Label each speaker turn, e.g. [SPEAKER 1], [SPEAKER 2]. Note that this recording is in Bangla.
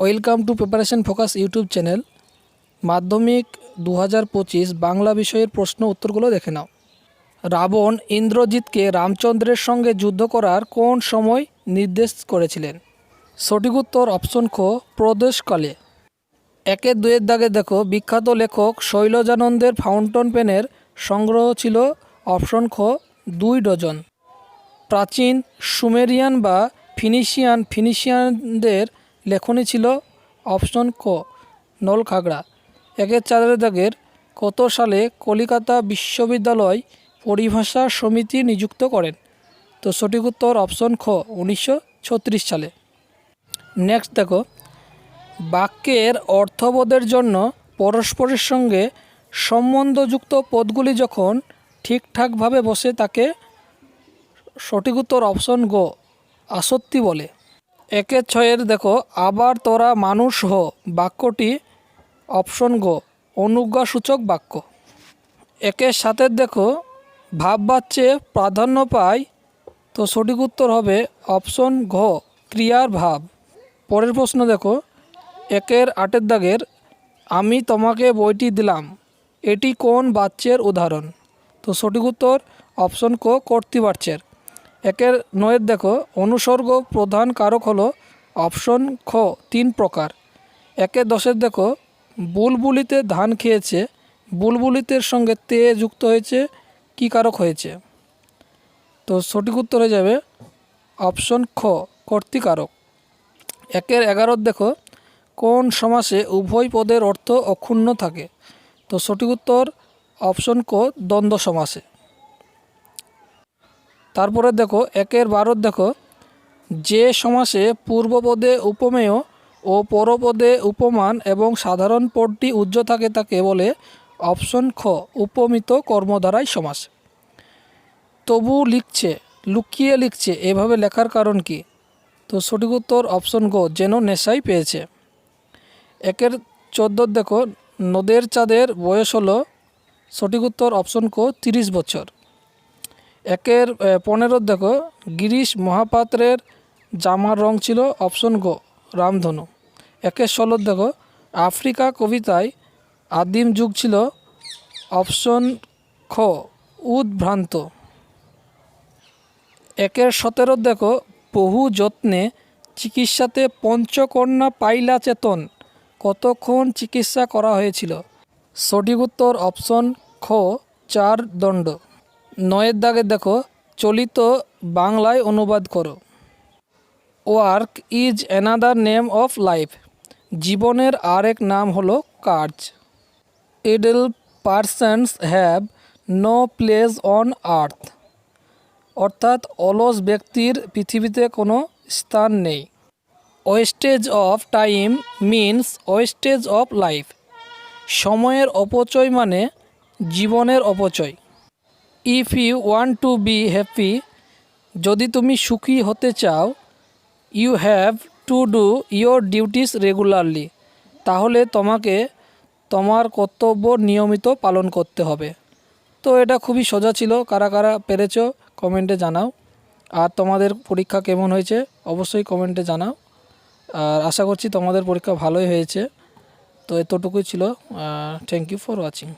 [SPEAKER 1] Welcome to preparation focus YouTube channel. মাধ্যমিক দু হাজার পঁচিশ বাংলা বিষয়ের প্রশ্ন উত্তরগুলো দেখে নাও। রাবণ ইন্দ্রজিৎকে রামচন্দ্রের সঙ্গে যুদ্ধ করার কোন সময় নির্দেশ করেছিলেন? সঠিক উত্তর অপশন খ, প্রদেশকালে। একে দুয়ের দাগে দেখো, বিখ্যাত লেখক শৈলজানন্দের ফাউন্টেন পেনের সংগ্রহ ছিল অপশন খ, দুই ডজন। প্রাচীন সুমেরিয়ান বা ফিনিশিয়ান, ফিনিশিয়ানদের লেখনী ছিল অপশন ক, নলখাগড়া। একের চারের দাগের কত সালে কলিকাতা বিশ্ববিদ্যালয় পরিভাষা সমিতি নিযুক্ত করেন? তো সঠিক উত্তর অপশন খ, উনিশশো ছত্রিশ সালে। নেক্সট দেখো। বাক্যের অর্থবোধের জন্য পরস্পরের সঙ্গে সম্বন্ধযুক্ত পদগুলি যখন ঠিকঠাকভাবে বসে, তাকে সঠিক উত্তর অপশন গো, আসত্তি বলে। একের ছয়ের দেখো, আবার তোরা মানুষ হ, বাক্যটি অপশন গো, অনুজ্ঞাসূচক বাক্য। একের সাতের দেখো ভাববাচ্যে প্রাধান্য পায় তো সঠিক উত্তর হবে অপশন ঘ, ক্রিয়ার ভাব। পরের প্রশ্ন দেখো, একের আটের দাগের, আমি তোমাকে বইটি দিলাম, এটি কোন বাচ্যের উদাহরণ? তো সঠিক উত্তর অপশন ক, কর্তৃবাচ্যের। একের নয়ের দেখো, অনুসর্গ প্রধান কারক হলো অপশন খ, তিন প্রকার। একের দশের দেখো, বুলবুলিতে ধান খেয়েছে, বুলবুলিতের সঙ্গে তে যুক্ত হয়েছে, কি কারক হয়েছে? তো সঠিক উত্তর হয়ে যাবে, অপশন খ কর্তৃকারক একের এগারোর দেখো, কোন সমাসে উভয় পদের অর্থ অক্ষুণ্ণ থাকে? তো সঠিক উত্তর, অপশন ক, দ্বন্দ্ব সমাসে। তারপরে দেখো, একের বারোর দেখো, যে সমাসে পূর্বপদে উপমেয় ও পরপদে উপমান এবং সাধারণ পদটি উজ্জ্ব থাকে তাকে বলে অপশন খ, উপমিত কর্মধারায় সমাস। তবু লিখছে, লুকিয়ে লিখছে, এভাবে লেখার কারণ কি? তো সঠিক উত্তর অপশন গো, যেন নেশাই পেয়েছে। একের চোদ্দোর দেখো, নদের চাঁদের বয়স হলো, সঠিক উত্তর অপশন কো, তিরিশ বছর। একের পনেরো দেখো, গিরিশ মহাপাত্রের জামার রং ছিল অপশন গো, রামধনু। একের ষোলো দেখো, আফ্রিকা কবিতায় আদিম যুগ ছিল অপশন খ, উদ্ভ্রান্ত। একের সতেরো দেখো, বহু যত্নে চিকিৎসাতে পঞ্চকন্যা পাইলা চেতন, কতক্ষণ চিকিৎসা করা হয়েছিল? সঠিক উত্তর অপশন খ, চার দণ্ড। নয়ের দাগে দেখো, চলিত বাংলায় অনুবাদ করো। Work is another name of life. জীবনের আরেক নাম হলো কাজ idle persons have no place on earth. অর্থাৎ অলস ব্যক্তির পৃথিবীতে কোনো স্থান নেই। Wastage of time means wastage of life. সময়ের অপচয় মানে জীবনের অপচয়। If you want to be happy যদি তুমি সুখী হতে চাও you have to do your duties regularly তাহলে তোমাকে তোমার কর্তব্য নিয়মিত পালন করতে হবে। তো এটা খুবই সোজা ছিল। কারা কারা পেরেছ, কমেন্টে জানাও। আর তোমাদের পরীক্ষা কেমন হয়েছে, অবশ্যই কমেন্টে জানাও। আর আশা করছি তোমাদের পরীক্ষা ভালোই হয়েছে। তো এতটুকুই ছিল। Thank you for watching